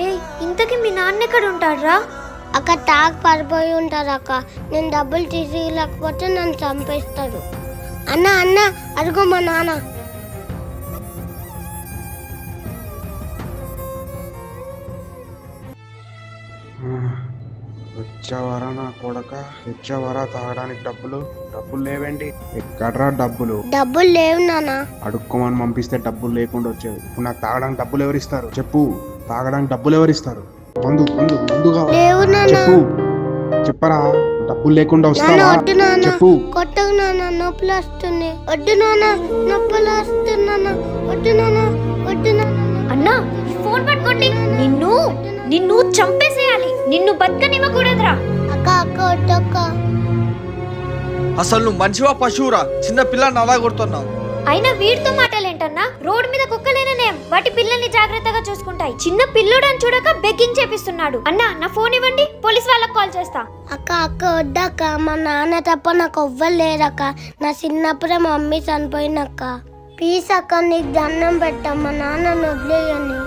ఏ ఇంతకీ మీ నాన్న ఎక్కడ ఉంటాడ్రా అక్క తాగ్ పడిపోయి ఉంటారు అక్క. నేను డబ్బులు తీసి లేకపోతే నన్ను చంపేస్తాడు. అన్న అన్న అడుగు మా నాన్న. వచ్చావరా నా కొడక? వచ్చావరా తాగడానికి డబ్బులు? డబ్బులు లేవేంటి? ఎక్కడ్రా డబ్బులు? డబ్బులు లేవు నాన్న. అడుక్కోమని పంపిస్తే డబ్బులు లేకుండా వచ్చేది ఇప్పుడు నాకు తాగడానికి డబ్బులు ఎవరిస్తారు? చెప్పు. తాగడానికి డబ్బులు ఎవరిస్తారు? మందు మందు ముందు కావాలి లేవు నాన్న. చెప్పు. చెప్పరా? డబ్బులు లేకుండా నాన్న వస్తావా? చెప్పు. కొట్టకు నాన్న. నొప్పులు వస్తుంది వద్దు నాన్న. నొప్పులు వస్తుంది నాన్న. వద్దు నాన్న. వద్దు నాన్న. అన్నా ఫోన్ పట్టుకోండి. నిన్ను నిన్ను చంపేసేయాలి నిన్ను బతకనివ్వకూడదురా. అక్క అక్క వద్దు అక్క. అసలు నువ్వు మనిషివా పశువురా? చిన్న పిల్లని అలా కొడుతున్నావు. అయినా వీడితో మాటలేంటన్నా? రోడ్ మీద కుక్కలేననేం? వాటి పిల్లల్ని జాగ్రత్తగా చూసుకుంటాయి. చిన్న పిల్లోడని చూడక బెగ్గింగ్ చేపిస్తున్నాడు. అన్నా నా ఫోన్ ఇవ్వండి. పోలీస్ వాళ్ళకి కాల్ చేస్తా. అక్క అక్క వద్దక్క మా నాన్న తప్ప నాకు ఎవ్వరు లేరక్క నా చిన్నప్పుడే మా మమ్మీ చనిపోయినక్క ప్లీజ్ అక్క నీకు దండం పెట్టా. మా నాన్నను వదిలేయని